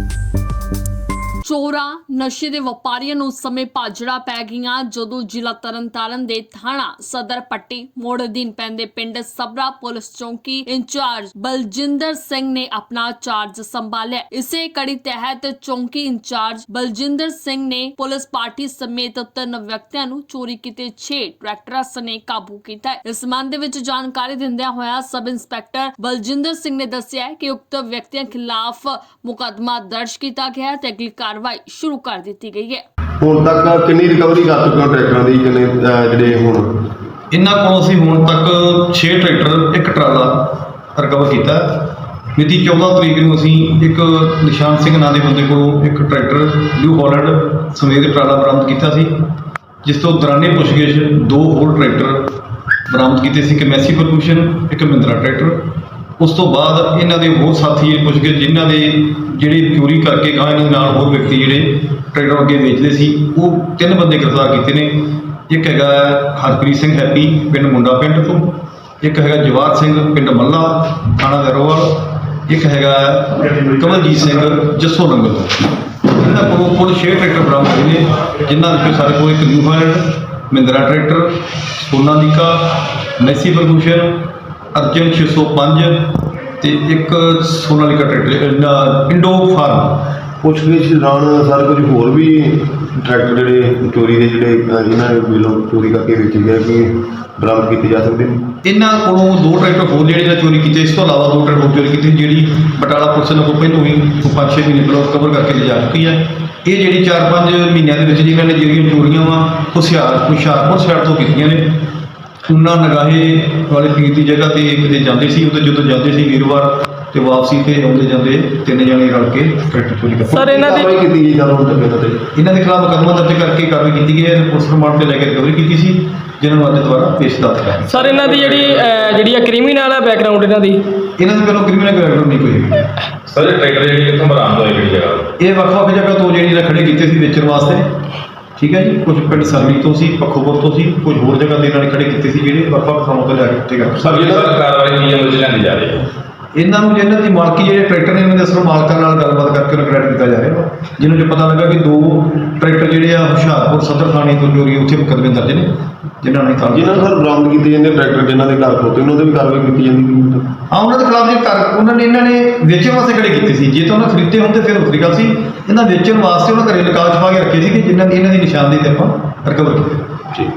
you ਚੋਰਾਂ ਨਸ਼ੇ ਦੇ ਵਪਾਰੀਆਂ ਨੂੰ ਉਸ ਸਮੇਂ ਭਾਜੜਾ ਪੈ ਗਈਆਂ। ਜਦੋਂ ਜ਼ਿਲ੍ਹਾ ਤਰਨਤਾਰਨ ਦੇ ਥਾਣਾ ਸਦਰ ਪੱਟੀ ਮੋੜ ਅਧੀਨ ਪੈਂਦੇ ਪਿੰਡ ਸਬਰਾ ਪੁਲਿਸ ਚੌਂਕੀ ਇੰਚਾਰਜ ਬਲਜਿੰਦਰ ਸਿੰਘ ਨੇ ਆਪਣਾ ਚਾਰਜ ਸੰਭਾਲਿਆ। ਇਸੇ ਕੜੀ ਤਹਿਤ ਚੌਂਕੀ ਇੰਚਾਰਜ ਬਲਜਿੰਦਰ ਸਿੰਘ ਨੇ ਪੁਲਿਸ ਪਾਰਟੀ ਸਮੇਤ ਤਿੰਨ ਵਿਅਕਤੀਆਂ ਨੂੰ ਚੋਰੀ ਕੀਤੇ 6 ਟਰੈਕਟਰਾਂ ਸਨੇ ਕਾਬੂ ਕੀਤਾ। ਇਸ ਸੰਬੰਧ ਵਿੱਚ ਜਾਣਕਾਰੀ ਦਿੰਦਿਆਂ ਹੋਇਆ ਸਬ ਇੰਸਪੈਕਟਰ ਬਲਜਿੰਦਰ ਸਿੰਘ ਨੇ ਦੱਸਿਆ ਕਿ ਉਕਤ ਵਿਅਕਤੀਆਂ ਖਿਲਾਫ ਮੁਕੱਦਮਾ ਦਰਜ ਕੀਤਾ ਗਿਆ ਹੈ ਤੇ ਅਗਲੀ ਕਾਰਵਾਈ ਸ਼ੁਰੂ ਕਰ ਦਿੱਤੀ ਗਈ ਹੈ। ਹੁਣ ਤੱਕ ਕਿੰਨੀ ਰਿਕਵਰੀ ਕਰ ਚੁੱਕੇ ਹੋ ਟਰੈਕਟਰਾਂ ਦੀ ਕਿੰਨੇ ਅਹ, ਜਿਹੜੇ ਹੁਣ? ਇਹਨਾਂ ਕੋਲੋਂ ਅਸੀਂ ਹੁਣ ਤੱਕ 6 ਟਰੈਕਟਰ ਇੱਕ ਟਰਾਲਾ ਰਿਕਵਰ ਕੀਤਾ। ਹੈ। ਮਿਤੀ 14 ਤਰੀਕ ਨੂੰ ਅਸੀਂ ਇੱਕ ਨਿਸ਼ਾਨ ਸਿੰਘ ਨਾਂ ਦੇ ਬੰਦੇ ਕੋਲੋਂ ਇੱਕ ਟਰੈਕਟਰ ਨਿਊ ਹਾਲੈਂਡ ਸਮੇਤ ਟਰਾਲਾ ਬਰਾਮਦ ਕੀਤਾ ਸੀ ਜਿਸ ਤੋਂ ਦੌਰਾਨੇ ਪੁੱਛਗਿੱਛ ਦੋ ਹੋਰ ਟਰੈਕਟਰ ਬਰਾਮਦ ਕੀਤੇ ਸੀ ਇੱਕ ਮੈਸੀ ਪਰਕੂਸ਼ਨ ਇੱਕ ਮਹਿੰਦਰਾ ਟਰੈਕਟਰ। ਉਸ ਤੋਂ ਬਾਅਦ ਇਹਨਾਂ ਦੇ ਹੋਰ ਸਾਥੀ ਪੁੱਛਗਿੱਛ ਜਿਨ੍ਹਾਂ ਦੇ ਜਿਹੜੇ ਚੋਰੀ ਕਰਕੇ ਗਾਂ ਇਹਨਾਂ ਦੇ ਨਾਲ ਹੋਰ ਵਿਅਕਤੀ ਜਿਹੜੇ ਟਰੈਕਟਰ ਅੱਗੇ ਵੇਚਦੇ ਸੀ, ਉਹ ਤਿੰਨ ਬੰਦੇ ਗ੍ਰਿਫਤਾਰ ਕੀਤੇ ਨੇ। ਇੱਕ ਹੈਗਾ ਹਰਪ੍ਰੀਤ ਸਿੰਘ ਹੈਪੀ, ਪਿੰਡ ਮੁੰਡਾ ਪਿੰਡ ਤੋਂ। ਇੱਕ ਹੈਗਾ ਜਵਾਰ ਸਿੰਘ, ਪਿੰਡ ਮੱਲਾ, ਥਾਣਾ ਦਰੋਵਾਲ ਇੱਕ ਹੈਗਾ ਕਮਲਜੀਤ ਸਿੰਘ, ਜੱਸੋ ਨੰਗਲ। ਇਹਨਾਂ ਕੋਲ ਕੁੱਲ 6 ਟਰੈਕਟਰ ਬਰਾਮਦ ਹੋਏ ਨੇ, ਜਿਨ੍ਹਾਂ ਵਿੱਚੋਂ ਸਾਡੇ ਕੋਲ ਇੱਕ New Holland Mahindra tractor Sonalika Massey Ferguson Arjan 605 ਤੇ ਇੱਕ ਸੋਨਾਲੀਕਾ ਟਰੈਕਟਰ ਇੰਡੋ ਫਾਰਮ। ਪੁੱਛਗਿੱਛ ਦੌਰਾਨ ਸਰ ਕੁਝ ਹੋਰ ਵੀ ਟਰੈਕਟਰ ਜਿਹੜੇ ਚੋਰੀ ਦੇ ਜਿਹੜੇ ਜਿਨ੍ਹਾਂ ਦੇ ਵੱਲੋਂ ਚੋਰੀ ਕਰਕੇ ਵੇਚੇ ਗਏ ਕਿ ਬਰਾਮਦ ਕੀਤੇ ਜਾ ਸਕਦੇ ਨੇ। ਇਹਨਾਂ ਕੋਲੋਂ ਦੋ ਟਰੈਕਟਰ ਹੋਰ ਜਿਹੜੇ ਇਹਨਾਂ ਚੋਰੀ ਕੀਤੇ ਇਸ ਤੋਂ ਇਲਾਵਾ ਦੋ ਟਰੈਕਟਰ ਹੋਰ ਚੋਰੀ ਕੀਤੇ ਜਿਹੜੀ ਬਟਾਲਾ ਪੁਲਿਸ ਨੇ ਕੋਈ ਪਹਿਲੋਂ ਹੀ 5-6 ਮਹੀਨੇ ਪਹਿਲਾਂ ਕਵਰ ਕਰਕੇ ਲਿਜਾ ਚੁੱਕੀ ਹੈ। ਇਹ ਜਿਹੜੀ 4-5 ਮਹੀਨਿਆਂ ਦੇ ਵਿੱਚ ਜਿਹੜੀਆਂ ਨੇ ਜਿਹੜੀਆਂ ਚੋਰੀਆਂ ਵਾ ਹੁਸ਼ਿਆਰ ਹੁਸ਼ਿਆਰਪੁਰ ਸਾਈਡ ਤੋਂ ਕੀਤੀਆਂ ਨੇ। ਉਹਨਾਂ ਨਗਾਹੇ ਵਾਲੇ ਪੀਰ ਦੀ ਜਗ੍ਹਾ ਤੇ ਕਿਤੇ ਜਾਂਦੇ ਸੀ ਉਦੋਂ ਜਦੋਂ ਜਾਂਦੇ ਸੀ ਵੀਰਵਾਰ ਤੇ ਵਾਪਸੀ ਤੇ ਆਉਂਦੇ ਜਾਂਦੇ ਤਿੰਨ ਜਣੇ ਰਲ ਕੇ ਟਰੈਕਟਰ ਚੋਰੀ ਕਰਦੇ। ਸਰ, ਇਹਨਾਂ ਦੀ- ਕਾਰਵਾਈ ਕੀਤੀ ਗਈ ਜਦੋਂ ਤੱਕ ਇਹਨਾਂ ਤੇ। ਇਹਨਾਂ ਦੇ ਖਿਲਾਫ ਮੁਕੱਦਮਾ ਦਰਜ ਕਰਕੇ ਕਾਰਵਾਈ ਕੀਤੀ ਗਈ ਹੈ ਪੁਲਿਸ ਰਿਮਾਂਡ ਤੇ ਲੈ ਕੇ ਰਿਕਵਰੀ ਕੀਤੀ ਸੀ ਜਿਨ੍ਹਾਂ ਨੂੰ ਅੱਜ ਦੁਬਾਰਾ ਪੇਸ਼ ਦਾਤ ਕਰਾਂਗੇ ਸਰ ਇਹਨਾਂ ਦੀ ਜਿਹੜੀ ਅਹ, ਜਿਹੜੀ ਆ ਕ੍ਰਿਮੀਨਲ ਹੈ ਬੈਕਗ੍ਰਾਉਂਡ ਇਹਨਾਂ ਦੀ? ਇਹਨਾਂ ਦੇ ਵੱਲੋਂ ਕ੍ਰਿਮੀਨਲ ਬੈਕਗ੍ਰਾਉਂਡ ਨਹੀਂ ਕੋਈ ਹੈਗੀ। ਸਰ ਇਹ ਟਰੈਕਟਰ ਜਿਹੜੀ ਕਿੱਥੋਂ ਬਰਾਮਦ ਹੋਏ ਕਿਹੜੀ ਜਗ੍ਹਾ ਤੋਂ? ਇਹ ਵੱਖ-ਵੱਖ ਜਗ੍ਹਾ ਤੋਂ ਜਿਹੜੀ ਇਹਨਾਂ ਖੜੇ ਕੀਤੇ ਸੀ ਵੇਚਣ ਵਾਸਤੇ। ਠੀਕ ਹੈ ਜੀ? ਕੁਝ ਪਿੰਡ ਸਰਵੀ ਤੋਂ ਸੀ ਪੱਖੋਪੁਰ ਤੋਂ ਸੀ, ਕੁਝ ਹੋਰ ਜਗ੍ਹਾ ਤੇ ਇਹਨਾਂ ਨੇ ਖੜੇ ਕੀਤੇ ਸੀ ਜਿਹੜੇ ਵੱਖ-ਵੱਖ ਥਾਵਾਂ ਤੋਂ ਲਿਆ ਕੇ ਉੱਤੇ ਕਰ ਸਰ, ਇਹ ਸਰ, ਕਾਰਵਾਈ ਕੀ ਅਮਲ ਚ ਲਿਆਂਦੀ ਜਾ ਰਹੀ ਹੈ ਇਹਨਾਂ ਨੂੰ ਜਿਹਨਾਂ ਦੀ ਮਾਲਕੀ ਜਿਹੜੇ ਟਰੈਕਟਰ ਨੇ ਇਹਨਾਂ ਦੇ ਅਸਲ ਮਾਲਕਾਂ ਨਾਲ ਗੱਲਬਾਤ ਕਰਕੇ ਉਹਨਾਂ ਕ੍ਰੈਡਿਟ ਜਾ ਰਿਹਾ ਵਾ। ਜਿਹਨਾਂ ਨੂੰ ਪਤਾ ਲੱਗਾ ਕਿ ਦੋ ਟਰੈਕਟਰ ਜਿਹੜੇ ਆ ਹੁਸ਼ਿਆਰਪੁਰ ਸਦਰ ਥਾਣੇ ਤੋਂ ਚੋਰੀ ਉੱਥੇ ਮੁਕੱਦਮੇ ਦਰਜ ਨੇ ਜਿਨ੍ਹਾਂ ਨੇ ਤਾਂ ਜਿਨ੍ਹਾਂ ਸਰ ਬਰਾਮਦ ਕੀਤੇ ਜਾਂਦੇ ਟਰੈਕਟਰ ਜਿਨ੍ਹਾਂ ਦੇ ਘਰ ਖੋਤੇ ਉਹਨਾਂ ਤੇ ਵੀ ਕਾਰਵਾਈ ਕੀਤੀ ਜਾਂਦੀ ਹੈ ਹਾਂ ਉਹਨਾਂ ਦੇ ਖਿਲਾਫ ਜੇ ਕਰ ਉਹਨਾਂ ਨੇ ਇਹਨਾਂ ਨੇ ਵੇਚਣ ਵਾਸਤੇ ਖੜੇ ਕੀਤੇ ਸੀ। ਜੇ ਤਾਂ ਉਹਨਾਂ ਖਰੀਦੇ ਹੁੰਦੇ ਫਿਰ ਵੱਖਰੀ ਗੱਲ ਸੀ। ਇਹਨਾਂ ਵੇਚਣ ਵਾਸਤੇ ਉਹਨਾਂ ਘਰੇ ਲਕਾਜ ਪਾ ਕੇ ਰੱਖੇ ਸੀ ਕਿ ਜਿਨ੍ਹਾਂ ਦੀ ਇਹਨਾਂ ਦੀ ਨਿਸ਼ਾਨਦੇਹੀ ਤੇ ਆਪਾਂ ਰਿਕਵਰ ਕੀਤੀ। ਜੀ।